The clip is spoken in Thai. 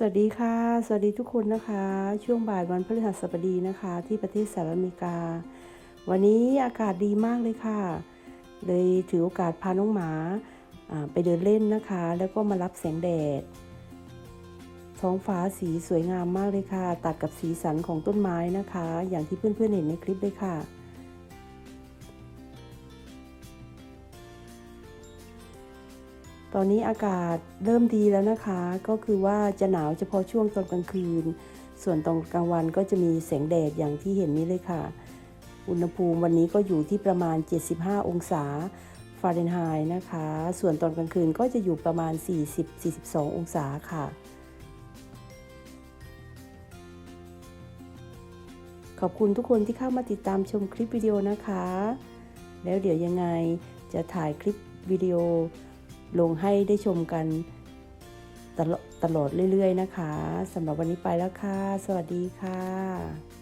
สวัสดีค่ะ สวัสดีทุกคนนะคะ ช่วงบ่ายวันพฤหัสบดีนะคะ ที่ประเทศสหรัฐอเมริกา วันนี้อากาศดีมากเลยค่ะ เลยถือโอกาสพาน้องหมาไปเดินเล่นนะคะ แล้วก็มารับแสงแดด ท้องฟ้าสีสวยงามมากเลยค่ะ ตัดกับสีสันของต้นไม้นะคะ อย่างที่เพื่อนๆเห็นในคลิปเลยค่ะ ตอนนี้อากาศเริ่มดีแล้วนะคะ ก็คือว่าจะหนาวเฉพาะช่วงตอนกลางคืน ส่วนตอนกลางวันก็จะมีแสงแดดอย่างที่เห็นนี้เลยค่ะ อุณหภูมิวันนี้ก็อยู่ที่ประมาณ 75 องศาฟาเรนไฮต์นะคะ ส่วนตอนกลางคืนก็จะอยู่ประมาณ 40-42 องศาค่ะ ขอบคุณทุกคนที่เข้ามาติดตามชมคลิปวิดีโอนะคะ แล้วเดี๋ยวยังไงจะถ่ายคลิปวิดีโอ ลงให้ได้ชมกันตลอดตลอดเรื่อย ๆ นะคะสำหรับวันนี้ไปแล้วค่ะ สวัสดีค่ะ